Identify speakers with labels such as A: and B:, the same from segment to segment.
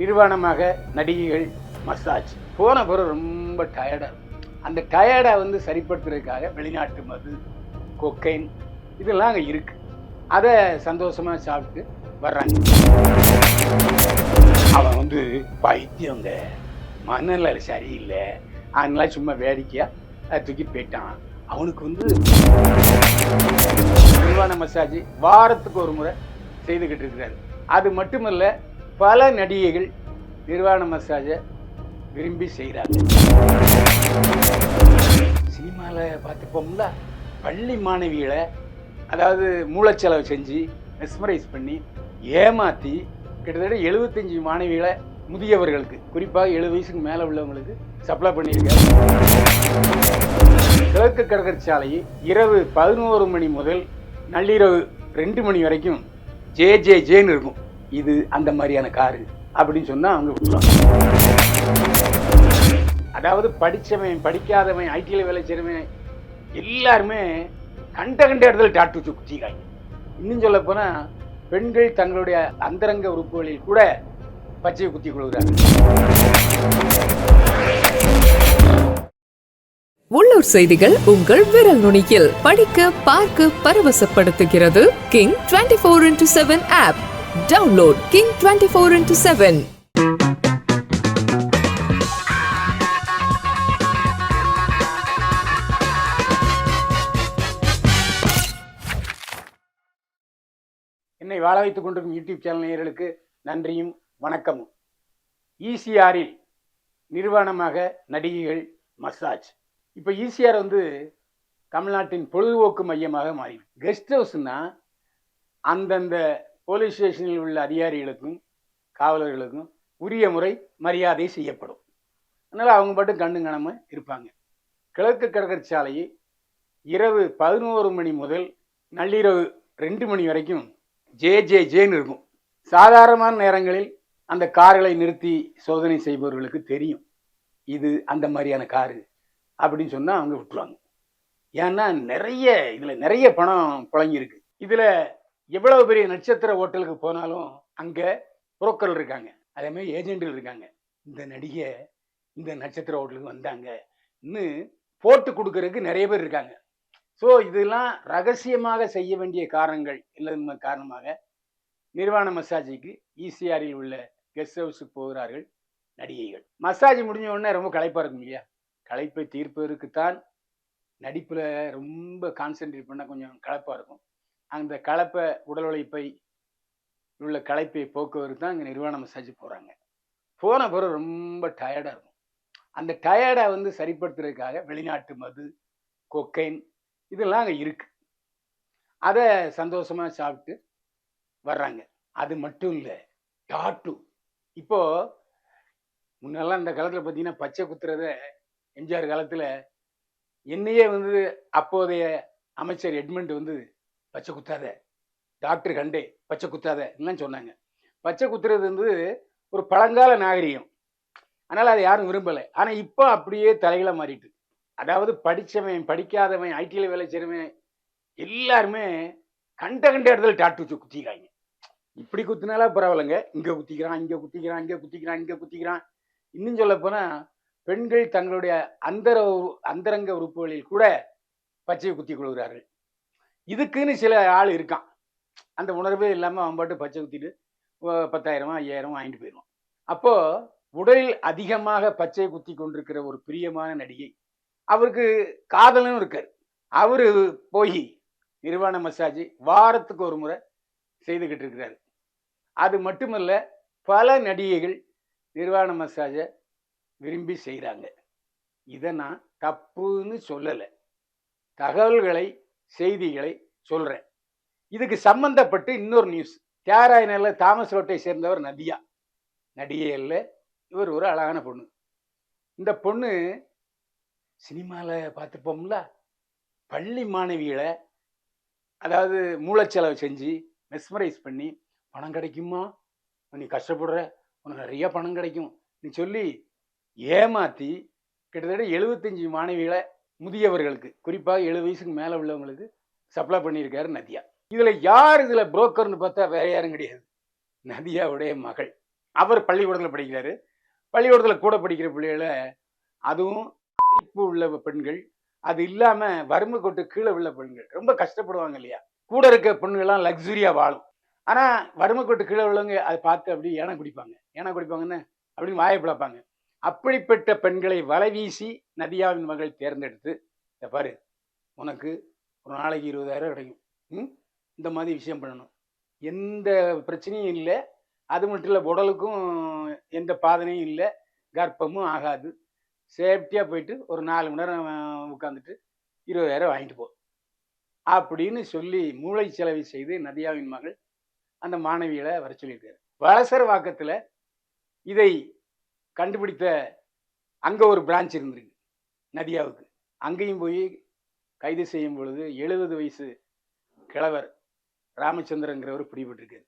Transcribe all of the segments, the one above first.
A: நிர்வாணமாக நடிகைகள் மசாஜ். போன பிறகு ரொம்ப டயர்டாக அந்த டயர்டை வந்து சரிப்படுத்துறதுக்காக வெளிநாட்டு மது கொக்கைன் இதெல்லாம் அங்கே இருக்குது அதை சந்தோஷமாக சாப்பிட்டு வர்றாங்க. அவன் வந்து பைத்தியங்க. மனநிலை சரியில்லை. அதனால சும்மா வேடிக்கையாக தூக்கி போயிட்டான். அவனுக்கு வந்து நிர்வாண மசாஜ் வாரத்துக்கு ஒரு முறை செய்துக்கிட்டு இருக்கிறாரு. அது மட்டுமல்ல பல நடிகைகள் நிர்வாண மசாஜை விரும்பி செய்கிறாங்க சினிமாவில் பார்த்துப்போம்ல பள்ளி மாணவிகளை அதாவது மூளைச்செலவு செஞ்சு மெஸ்மரைஸ் பண்ணி ஏமாற்றி கிட்டத்தட்ட எழுபத்தஞ்சி மாணவிகளை முதியவர்களுக்கு குறிப்பாக எழுபது வயசுக்கு மேலே உள்ளவங்களுக்கு சப்ளை பண்ணியிருக்காங்க. கிழக்கு கடற்கரை சாலையை இரவு பதினோரு மணி முதல் நள்ளிரவு ரெண்டு மணி வரைக்கும் ஜே ஜே ஜேன்னு இருக்கும். இது அந்த மாதிரியான காரு அப்படின்னு சொன்னால் அவங்க விட்டுருவாங்க அதாவது படித்தவன் படிக்காதவன் ஐடியில் வேலை செய்கிறவன் எல்லாருமே கண்ட கண்ட இடத்துல டாட்டு வச்சு குத்திக்கிறாங்க இன்னும் சொல்ல போனால் பெண்கள் தங்களுடைய அந்தரங்க உறுப்புகளில் கூட பச்சையை குத்தி கொள்கிறார்கள்
B: உள்ளூர் செய்திகள் உங்கள் விரல் நுனியில் படிக்க பார்க்க பரவசப்படுத்துகிறது. King twenty four into seven app download King twenty four into seven
A: என்னை வாழ வைத்துக் கொண்டிருக்கும் யூடியூப் சேனல் நேயர்களுக்கு நன்றியும் வணக்கமும். ஈசிஆரில் நிறுவனமாக நடிகைகள் மசாஜ். இப்போ ஈசிஆர் வந்து தமிழ்நாட்டின் பொழுதுபோக்கு மையமாக மாறி கெஸ்ட் ஹவுஸ்னால் அந்தந்த போலீஸ் ஸ்டேஷனில் உள்ள அதிகாரிகளுக்கும் காவலர்களுக்கும் உரிய முறை மரியாதை செய்யப்படும். அதனால் அவங்க மட்டும் கண்ணு காணாமல் இருப்பாங்க. கிழக்கு கடற்கரை இரவு பதினோரு மணி முதல் நள்ளிரவு ரெண்டு மணி வரைக்கும் ஜே ஜே ஜேன்னு இருக்கும். சாதாரணமான நேரங்களில் அந்த கார்களை நிறுத்தி சோதனை செய்பவர்களுக்கு தெரியும். இது அந்த மாதிரியான காரு அப்படின்னு சொன்னால் அவங்க விட்டுருவாங்க. ஏன்னா நிறைய இதில் நிறைய பணம் புழங்கியிருக்கு. இதில் எவ்வளவு பெரிய நட்சத்திர ஹோட்டலுக்கு போனாலும் அங்கே புரோக்கர்கள் இருக்காங்க. அதே மாதிரி ஏஜென்ட்கள் இருக்காங்க. இந்த நடிகை இந்த நட்சத்திர ஹோட்டலுக்கு வந்தாங்கன்னு போட்டு கொடுக்கறதுக்கு நிறைய பேர் இருக்காங்க. ஸோ இதெல்லாம் ரகசியமாக செய்ய வேண்டிய காரணங்கள் இல்லை காரணமாக நிர்வாண மசாஜுக்கு ஈசிஆரில் உள்ள கெஸ்ட் ஹவுஸுக்கு போகிறார்கள் நடிகைகள். மசாஜ் முடிஞ்ச உடனே ரொம்ப களைப்பாக இருக்கும் இல்லையா? களைப்பை தீர்ப்பதற்குத்தான் நடிப்பில் ரொம்ப கான்சென்ட்ரேட் பண்ணால் கொஞ்சம் களைப்பாக இருக்கும். அந்த கலப்பை உடல் உழைப்பை உள்ள களைப்பை போக்குவரத்து தான் அங்கே நிர்வாண மசாஜ் போகிறாங்க போன பிறகு ரொம்ப டயர்டாக இருக்கும். அந்த டயர்டை வந்து சரிப்படுத்துறதுக்காக வெளிநாட்டு மது கொக்கைன் இதெல்லாம் அங்கே இருக்குது அதை சந்தோஷமாக சாப்பிட்டு வர்றாங்க. அது மட்டும் இல்லை டாட்டு இப்போ முன்னெல்லாம் அந்த காலத்தில் பார்த்தீங்கன்னா பச்சை குத்துறத எம்ஜிஆர் காலத்தில் என்னையே வந்து அப்போதைய அமைச்சர் எட்மண்ட் வந்து பச்சை குத்தாத. டாக்டர் கண்டே பச்சை குத்தாத என்னன்னு சொன்னாங்க. பச்சை குத்துறது வந்து ஒரு பழங்கால நாகரிகம். அதனால் அதை யாரும் விரும்பலை. ஆனால் இப்போ அப்படியே தலைகளை மாறிட்டு. அதாவது படித்தவன் படிக்காதவன் ஐடியில் வேலை செய்கிறவன் எல்லாருமே கண்ட கண்ட இடத்துல டாட்டு வச்சு குத்திக்கிறாங்க. இப்படி குத்தினாலா பரவாயில்லைங்க. இங்கே குத்திக்கிறான் இங்கே குத்திக்கிறான் இங்கே குத்திக்கிறான் இங்கே குத்திக்கிறான். இன்னும் சொல்லப்போனால் பெண்கள் தங்களுடைய அந்தர அந்தரங்க உறுப்புகளில் கூட பச்சையை குத்தி கொள்கிறார்கள். இதுக்குன்னு சில ஆள் இருக்கான். அந்த உணர்வே இல்லாமல் அவன் பாட்டு பச்சை குத்திட்டு பத்தாயிரம் பத்தாயிரமா ஐயாயிரம் வாங்கிட்டு போயிடுவான். அப்போது உடலில் அதிகமாக பச்சை குத்தி கொண்டிருக்கிற ஒரு பிரியமான நடிகை அவருக்கு காதலும் இருக்கார். அவர் போய் நிர்வாண மசாஜ் வாரத்துக்கு ஒரு முறை செய்துக்கிட்டு இருக்கிறாரு. அது மட்டுமல்ல பல நடிகைகள் நிர்வாண மசாஜை விரும்பி செய்கிறாங்க இதை நான் தப்புன்னு சொல்லலை. தகவல்களை செய்திகளை சொல்கிறேன் இதுக்கு சம்பந்தப்பட்டு இன்னொரு நியூஸ் தியாகராயனில் தாமஸ் ரோட்டை சேர்ந்தவர் நதியா. நடிகையில் இவர் ஒரு அழகான பொண்ணு. இந்த பொண்ணு சினிமாவில் பார்த்துப்போம்ல பள்ளி மாணவிகளை அதாவது மூளைச்செலவு செஞ்சு மெஸ்மரைஸ் பண்ணி பணம் கிடைக்குமா? நீ கஷ்டப்படுற? உனக்கு நிறைய பணம் கிடைக்கும். நீ சொல்லி ஏமாற்றி கிட்டத்தட்ட எழுபத்தஞ்சி மாணவிகளை முதியவர்களுக்கு குறிப்பாக எழுபது வயசுக்கு மேலே உள்ளவங்களுக்கு சப்ளை பண்ணியிருக்காரு நதியா. இதில் யார் இதில் புரோக்கர்னு பார்த்தா வேற யாரும் கிடையாது. நதியாவுடைய மகள். அவர் பள்ளிக்கூடத்தில் படிக்கிறாரு. பள்ளிக்கூடத்தில் கூட படிக்கிற பிள்ளைகளை அதுவும் படிப்பு உள்ள பெண்கள் அது இல்லாமல் வறுமை கொட்டு கீழே உள்ள பெண்கள். ரொம்ப கஷ்டப்படுவாங்க இல்லையா? கூட இருக்க பெண்கள்லாம் லக்ஸுரியாக வாழும். ஆனால் வறுமை கொட்டு கீழே உள்ளவங்க அதை பார்த்து அப்படி ஏன குடிப்பாங்க. ஏன குடிப்பாங்கன்னு அப்படின்னு வாயை பிளப்பாங்க. அப்படிப்பட்ட பெண்களை வலை வீசி நதியாவின் மகள் தேர்ந்தெடுத்து இந்த பாரு உனக்கு ஒரு நாளைக்கு இருபதாயிரம் கிடைக்கும். ம்? இந்த மாதிரி விஷயம் பண்ணணும். எந்த பிரச்சனையும் இல்லை. அது மட்டும் இல்லை உடலுக்கும் எந்த பாதனையும் இல்லை. கர்ப்பமும் ஆகாது. சேஃப்டியாக போயிட்டு ஒரு நாலு மணி நேரம் உட்காந்துட்டு இருபதாயிரம் வாங்கிட்டு போ. அப்படின்னு சொல்லி மூளை செலவு செய்து நதியாவின் மகள் அந்த மாணவிகளை வர சொல்லியிருக்காரு. வளசர் வாக்கத்தில் இதை கண்டுபிடித்த அங்கே ஒரு பிரான்ச் இருந்திருக்கு நதியாவுக்கு. அங்கேயும் போய் கைது செய்யும் பொழுது எழுபது வயசு கிழவர் ராமச்சந்திரங்கிறவர் பிடிபட்டிருக்காரு.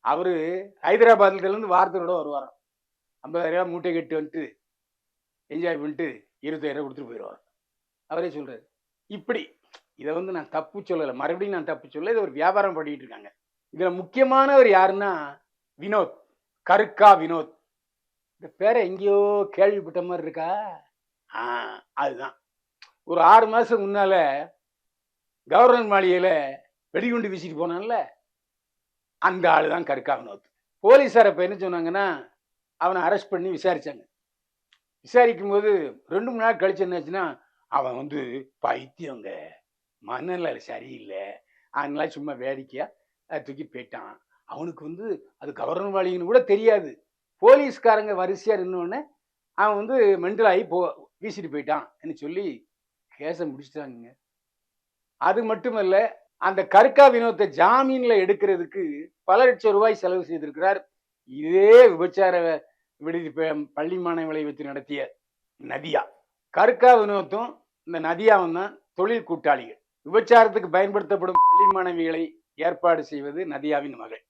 A: அவர் ஹைதராபாத்லேருந்து வாரத்தோட வருவாராம். ஐம்பதாயிரம் மூட்டை கட்டி வந்துட்டு என்ஜாய் பண்ணிட்டு இருபத்தாயிரம் கொடுத்துட்டு போயிடுவார் அவரே சொல்கிறார் இப்படி இதை வந்து நான் தப்பு சொல்லலை. மறுபடியும் நான் தப்பு சொல்ல இதை ஒரு வியாபாரம் பண்ணிகிட்டு இருக்காங்க. இதில் முக்கியமானவர் யாருன்னா வினோத் கருக்கா வினோத். இந்த பேரை எங்கேயோ கேள்விப்பட்ட மாதிரி இருக்கா? ஆ அதுதான். ஒரு ஆறு மாதத்துக்கு முன்னால கவர்னர் மாளிகையில் வெடிகுண்டு வீசிட்டு போனான்ல அந்த ஆள் தான் கருக்கா வினோத். போலீஸார் இப்போ என்ன சொன்னாங்கன்னா அவனை அரெஸ்ட் பண்ணி விசாரித்தாங்க விசாரிக்கும் போது ரெண்டு மூணு நாள் கழிச்சு என்னாச்சுன்னா அவன் வந்து பைத்தியங்க. மனநிலை சரியில்லை. அதனால சும்மா வேடிக்கையாக தூக்கி போயிட்டான். அவனுக்கு வந்து அது கவர்னர் மாளிகைன்னு கூட தெரியாது. போலீஸ்காரங்க வரிசையாக நின்னோடனே அவன் வந்து மென்டல் ஆகி போ வீசிட்டு போயிட்டான் சொல்லி கேஸை முடிச்சிட்டாங்க அது மட்டுமல்ல அந்த கற்கா வினோத்தை ஜாமீனில் எடுக்கிறதுக்கு பல லட்சம் ரூபாய் செலவு செய்திருக்கிறார். இதே விபச்சார விடுதி பள்ளி மாணவர்களை வைத்து நடத்திய நதியா. கற்கா வினோத்தும் இந்த நதியாவும் தான் தொழில் கூட்டாளிகள். விபச்சாரத்துக்கு பயன்படுத்தப்படும் பள்ளி மாணவிகளை ஏற்பாடு செய்வது நதியாவின் மகள்.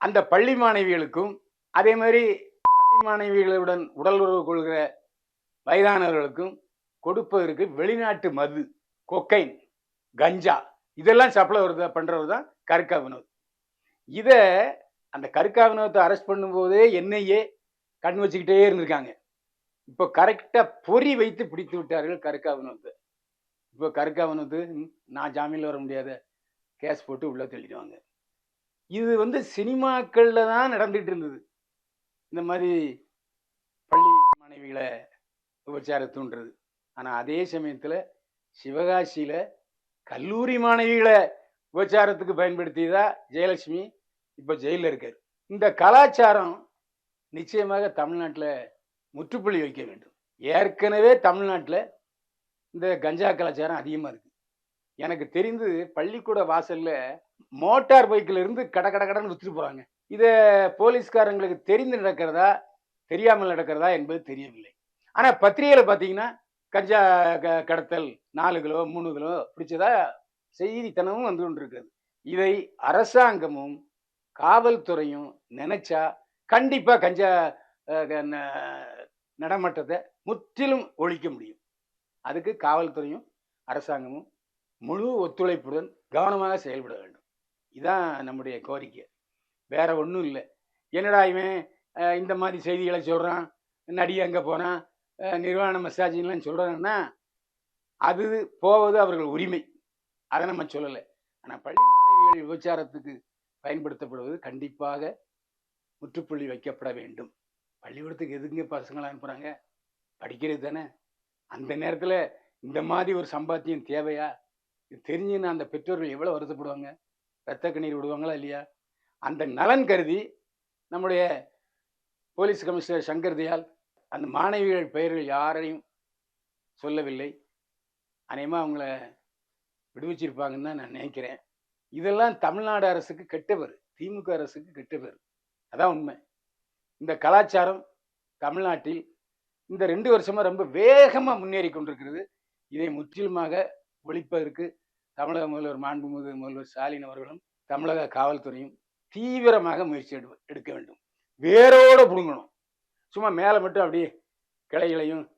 A: அந்த பள்ளி மாணவிகளுக்கும் அதே மாதிரி பள்ளி மாணவிகளுடன் உடல் உறவு கொள்கிற வயதானவர்களுக்கும் கொடுப்பதற்கு வெளிநாட்டு மது கொக்கைன் கஞ்சா இதெல்லாம் சப்ளை வருது பண்ணுறவர் தான் கருக்கா வினோத். இதை அந்த கருக்கா வினோத்தை அரெஸ்ட் பண்ணும்போதே என்னையே கண் வச்சுக்கிட்டே இருந்திருக்காங்க. இப்போ கரெக்டாக பொறி வைத்து பிடித்து விட்டார்கள் கருக்கா வினோத்தை. இப்போ கருக்கா வினோத்து நான் ஜாமீனில் வர முடியாத கேஸ் போட்டு உள்ளே தள்ளிடுவாங்க. இது வந்து சினிமாக்களில் தான் நடந்துகிட்டு இருந்தது. இந்த மாதிரி பள்ளி மாணவிகளை விபச்சார தூண்டுறது. ஆனால் அதே சமயத்தில் சிவகாசியில் கல்லூரி மாணவிகளை விபச்சாரத்துக்கு பயன்படுத்தியதா ஜெயலட்சுமி இப்போ ஜெயிலில் இருக்கார். இந்த கலாச்சாரம் நிச்சயமாக தமிழ்நாட்டில் முற்றுப்புள்ளி வைக்க வேண்டும். ஏற்கனவே தமிழ்நாட்டில் இந்த கஞ்சா கலாச்சாரம் அதிகமாக இருக்குது எனக்கு தெரிந்து பள்ளிக்கூட வாசலில் மோட்டார் பைக்கில் இருந்து கட கட கடன்னு வித்துட்டு போகிறாங்க இதை போலீஸ்காரங்களுக்கு தெரிந்து நடக்கிறதா தெரியாமல் நடக்கிறதா என்பது தெரியவில்லை. ஆனால் பத்திரிகையில் பார்த்தீங்கன்னா கஞ்சா க- கடத்தல் நாலு கிலோ மூணு கிலோ பிடிச்சதா செய்தித்தனமும் வந்து கொண்டிருக்கிறது. இதை அரசாங்கமும் காவல்துறையும் நினைச்சா கண்டிப்பாக கஞ்சா க- ந- நடமாட்டத்தை முற்றிலும் ஒழிக்க முடியும். அதுக்கு காவல்துறையும் அரசாங்கமும் முழு ஒத்துழைப்புடன் கவனமாக செயல்பட வேண்டும். இதான் நம்முடைய கோரிக்கை. வேற ஒன்றும் இல்லை. என்னடா இவன் இந்த மாதிரி செய்திகளை சொல்கிறான் நடி அங்கே போகிறான் நிர்வாண மசாஜின்லாம் சொல்கிறாங்கன்னா அது போவது அவர்கள் உரிமை. அதை நம்ம சொல்லலை. ஆனால் பள்ளி மாணவிகள் விபச்சாரத்துக்கு பயன்படுத்தப்படுவது கண்டிப்பாக முற்றுப்புள்ளி வைக்கப்பட வேண்டும். பள்ளிக்கூடத்துக்கு எதுங்க பசங்களை அனுப்புகிறாங்க படிக்கிறது தானே. அந்த நேரத்தில் இந்த மாதிரி ஒரு சம்பாத்தியம் தேவையா? இது தெரிஞ்சுன்னா அந்த பெற்றோர்கள் எவ்வளோ வருத்தப்படுவாங்க? ரத்த கண்ணீர் விடுவாங்களா இல்லையா? அந்த நலன் கருதி நம்முடைய போலீஸ் கமிஷனர் சங்கர் தயால் அந்த மாணவிகள் பெயர்கள் யாரையும் சொல்லவில்லை. அநேகமாக அவங்கள விடுவிச்சிருப்பாங்கன்னு தான் நான் நினைக்கிறேன். இதெல்லாம் தமிழ்நாடு அரசுக்கு கெட்ட பேர். திமுக அரசுக்கு கெட்ட பேர். அதான் உண்மை. இந்த கலாச்சாரம் தமிழ்நாட்டில் இந்த ரெண்டு வருஷமாக ரொம்ப வேகமாக முன்னேறி கொண்டிருக்கிறது. இதை முற்றிலுமாக ஒழிப்பதற்கு தமிழக முதல்வர் மாண்புமிகு முதல்வர் ஸ்டாலின் அவர்களும் தமிழக காவல்துறையும் தீவிரமாக முயற்சி எடு- எடுக்க வேண்டும். வேரோடு பிடுங்கணும். சும்மா மேலே மட்டும் அப்படியே கிளைகளையும்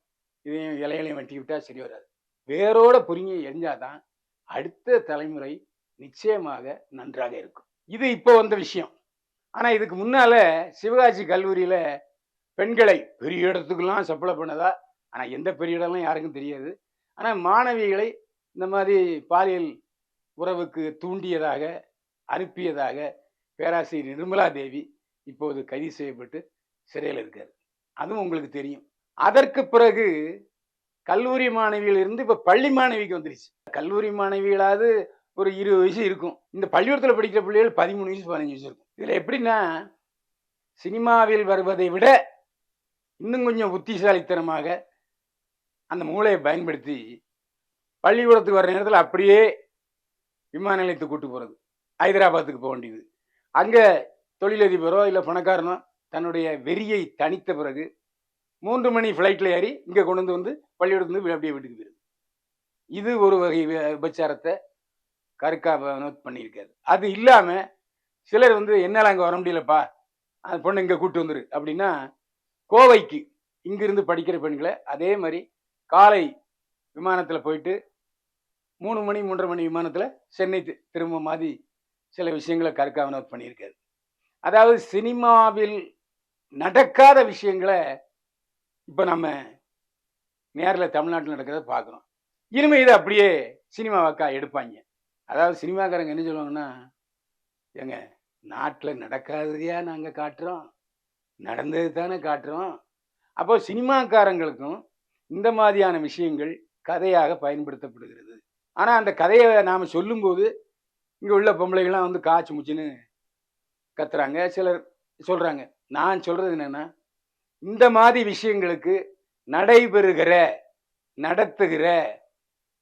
A: இதையும் இலைகளையும் வெட்டி விட்டால் சரி வராது. வேரோடு புரிங்கி எரிஞ்சாதான் அடுத்த தலைமுறை நிச்சயமாக நன்றாக இருக்கும். இது இப்போ வந்த விஷயம். ஆனால் இதுக்கு முன்னால சிவகாசி கல்லூரியில் பெண்களை பெரிய இடத்துக்கெல்லாம் சப்ளை பண்ணதா? ஆனால் எந்த பெரிய இடம்லாம் யாருக்கும் தெரியாது. ஆனால் மாணவிகளை இந்த மாதிரி பாலியல் உறவுக்கு தூண்டியதாக அனுப்பியதாக பேராசிரியர் நிர்மலா தேவி இப்போது கைது செய்யப்பட்டு சிறையில் இருக்கார். அதுவும் உங்களுக்கு தெரியும். அதற்கு பிறகு கல்லூரி மாணவியில் இருந்து இப்போ பள்ளி மாணவிக்கு வந்துருச்சு. கல்லூரி மாணவிகளாவது ஒரு இருபது வயசு இருக்கும். இந்த பள்ளிக்கூடத்தில் படிக்கிற பிள்ளைகள் பதிமூணு வயசு பதினஞ்சு வயசு இருக்கும். இதில் எப்படின்னா சினிமாவில் வருவதை விட இன்னும் கொஞ்சம் புத்திசாலித்தனமாக அந்த மூளையை பயன்படுத்தி பள்ளிக்கூடத்துக்கு வர நேரத்தில் அப்படியே விமான நிலையத்துக்கு கூட்டு போகிறது ஹைதராபாத்துக்கு போக வேண்டியது. அங்கே தொழிலதிபரோ இல்லை பணக்காரனோ தன்னுடைய வெறியை தணித்த பிறகு மூன்று மணி ஃப்ளைட்டில் ஏறி இங்கே கொண்டு வந்து வந்து பள்ளிக்கூடத்துலேருந்து அப்படியே வீட்டுக்கு போயிருது இது ஒரு வகை விபச்சாரத்தை கருக்கா நோட் பண்ணியிருக்காரு. அது இல்லாமல் சிலர் வந்து என்னால் அங்கே வர முடியலப்பா அந்த பொண்ணு இங்கே கூட்டு வந்துரு அப்படின்னா கோவைக்கு இங்கிருந்து படிக்கிற பெண்களை அதே மாதிரி காலை விமானத்தில் போயிட்டு மூணு மணி மூன்றரை மணி விமானத்தில் சென்னை திரும்ப மாதிரி சில விஷயங்களை கருக்கா நோட் பண்ணியிருக்காரு. அதாவது சினிமாவில் நடக்காத விஷயங்களை இப்போ நம்ம நேரில் தமிழ்நாட்டில் நடக்கிறத பார்க்குறோம் இனிமேல் இதை அப்படியே சினிமாவாக்கா எடுப்பாங்க. அதாவது சினிமாக்காரங்க என்ன சொல்லுவாங்கன்னா ஏங்க நாட்டில் நடக்காததையா நாங்கள் காட்டுறோம்? நடந்தது தானே காட்டுறோம்? அப்போ சினிமாக்காரங்களுக்கும் இந்த மாதிரியான விஷயங்கள் கதையாக பயன்படுத்தப்படுகிறது. ஆனால் அந்த கதையை நாம் சொல்லும்போது இங்கே உள்ள பொம்பளைகள்லாம் வந்து காய்ச்சி முச்சின்னு கத்துறாங்க. சிலர் சொல்கிறாங்க நான் சொல்கிறது என்னென்னா இந்த மாதிரி விஷயங்களுக்கு நடைபெறுகிற நடத்துகிற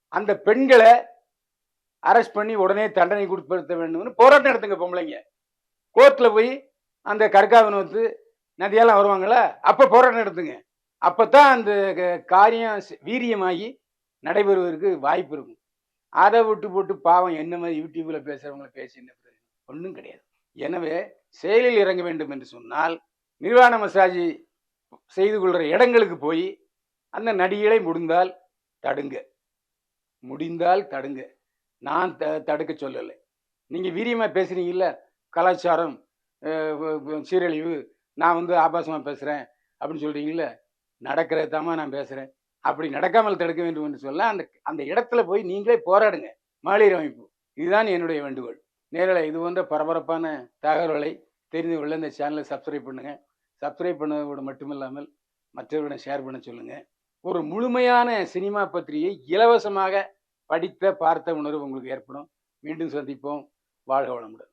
A: அந்த பெண்களை அரெஸ்ட் பண்ணி உடனே தண்டனை கொடுப்படுத்த வேண்டும்னு போராட்டம் நடத்துங்க பொம்பளைங்க. கோர்ட்டில் போய் அந்த கற்காவினை வந்து நதியெல்லாம் வருவாங்களா அப்போ போராட்டம் நடத்துங்க. அப்போ தான் அந்த க- காரியம் வீரியமாகி நடைபெறுவதற்கு வாய்ப்பு இருக்கும். அதை விட்டு போட்டு பாவம் என்ன மாதிரி யூடியூப்பில் பேசுகிறவங்கள பேசி என்ன பிரயோஜனம்? ஒன்றும் கிடையாது. எனவே செயலில் இறங்க வேண்டும் என்று சொன்னால் நிர்வாண மசாஜ் செய்து கொள்கிற இடங்களுக்கு போய் அந்த நடிகளை முடிந்தால் தடுங்க. முடிந்தால் தடுங்க. நான் த தடுக்க சொல்லலை. நீங்கள் வீரியமாக பேசுகிறீங்கல்ல கலாச்சாரம் சீரழிவு நான் வந்து ஆபாசமாக பேசுகிறேன் அப்படின்னு சொல்கிறீங்கள நடக்கிறது நான் பேசுகிறேன் அப்படி நடக்காமல் தடுக்க வேண்டும் என்று சொல்ல அந்த அந்த இடத்துல போய் நீங்களே போராடுங்க. மகளிர் அமைப்பு. இதுதான் என்னுடைய வேண்டுகோள். நேரில் இது போன்ற பரபரப்பான தகவல்களை தெரிந்து கொள்ள இந்த சேனலை சப்ஸ்கிரைப் பண்ணுங்கள் சப்ஸ்கிரைப் பண்ணதோடு மட்டுமில்லாமல் மற்றவர்களிடம் ஷேர் பண்ண சொல்லுங்கள் ஒரு முழுமையான சினிமா பற்றியை இலவசமாக படித்த பார்த்த உணர்வு உங்களுக்கு ஏற்படும். மீண்டும் சந்திப்போம். வாழ்க வளமுடன்.